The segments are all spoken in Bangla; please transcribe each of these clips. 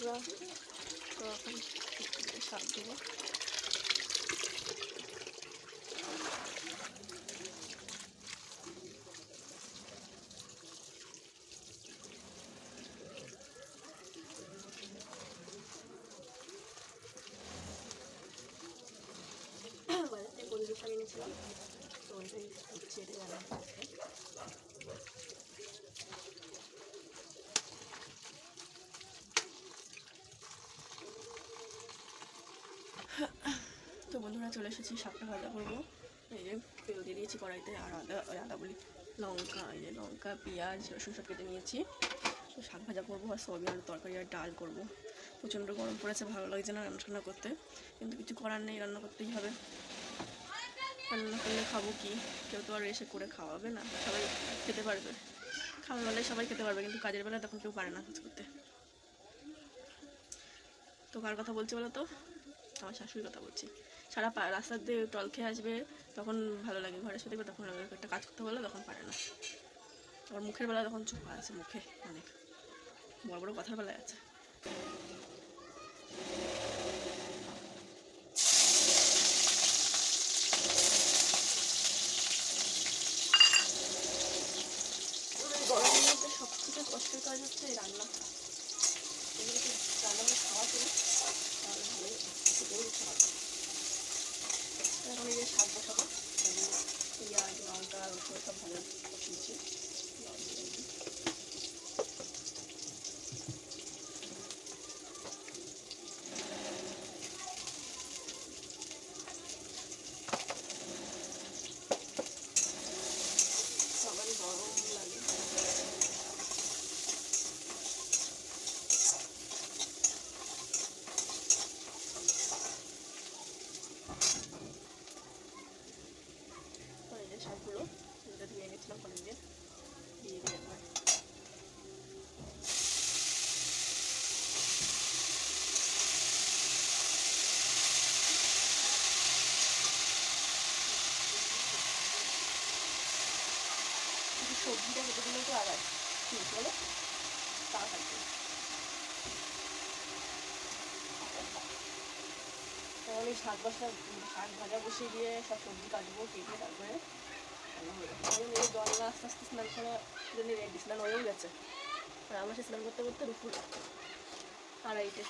বন্ধুরা তো এখন একটু শাক দেবো বাজার থেকে কলমি শাক এনেছিলাম তো ওইটাই ছেড়ে রান্না তো বন্ধুরা চলে এসেছি শাকটা ভাজা করব। এই যে তেল দিয়ে দিয়েছি কড়াইতে আর আদা, ওই আদা বলি, লঙ্কা, এই যে লঙ্কা, পেঁয়াজ, রসুন সব কেটে নিয়েছি। তো শাক ভাজা করব আর সয়াবিন আলু তরকারি আর ডাল করব। প্রচণ্ড গরম পড়েছে, ভালো লাগছে না রান্না টান্না করতে। কিন্তু কিছু করার নেই, রান্না করতেই হবে। রান্না করলে খাব কি? কেউ তো আর এসে করে খাওয়াবে না, সবাই খেতে পারবে। খাওয়ার বেলায় সবাই খেতে পারবে, কিন্তু কাজের বেলায় তখন কেউ পারে না কাজ করতে। তো কার কথা বলছি বলো তো? আমার শাশুড়ির কথা বলছি। সারা পা রাস্তার দিয়ে টল খেয়ে আসবে, তখন ভালো লাগে। ঘরে দেখবে তখন একটা কাজ করতে বলে তখন পারে না। আবার মুখের বেলা তখন চুপ আছে মুখে অনেক। বড় বড় কথার বেলায় আছে। গরমের সব থেকে কষ্টের কাজ হচ্ছে রান্না। এগুলো রান্না খাওয়া তাহলে ভালোই খেতেও ইচ্ছা হবে এখন এই যে শাক বসাবো এই যে রসুন সব ভালো কষিয়েছি লবণ দিয়ে দিই। সবারই গরম লাগে তো এই যে শাকগুলো ধুয়ে গেছিলাম দিয়ে দিই একবার সবজিটা কেটে দিলে তো আগায় কি বলো তাড়াতাড়ি করে। তো আমি শাক বসা শাক ভাজা বসিয়ে দিয়ে সব সবজি কাটবো কেটে তারপরে রান্না হবে আমি মেয়ে জল না আস্তে আস্তে স্নান করা জন্য রেডি স্নান হয়েও গেছে। আর আমার সে স্নান করতে করতে দুপুর আড়াইটে।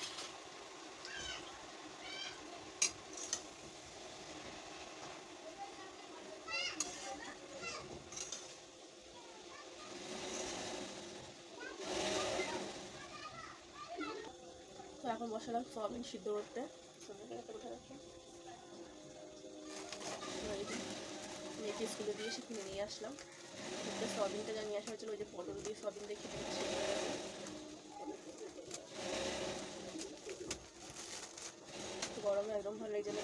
এখন বসালাম সোয়াবিন সিদ্ধ করতে। মেয়েকে স্কুলে দিয়ে এসে কিনে নিয়ে আসলাম। একটা সয়াবিনটা যা আসা হয়েছিল, ওই যে পটল দিয়ে সয়াবিন দিয়ে খেতে। গরমে একদম ভালো লেগে যাবে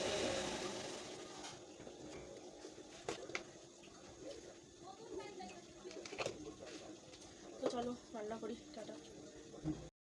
তো চলো, রান্না করি, টাটা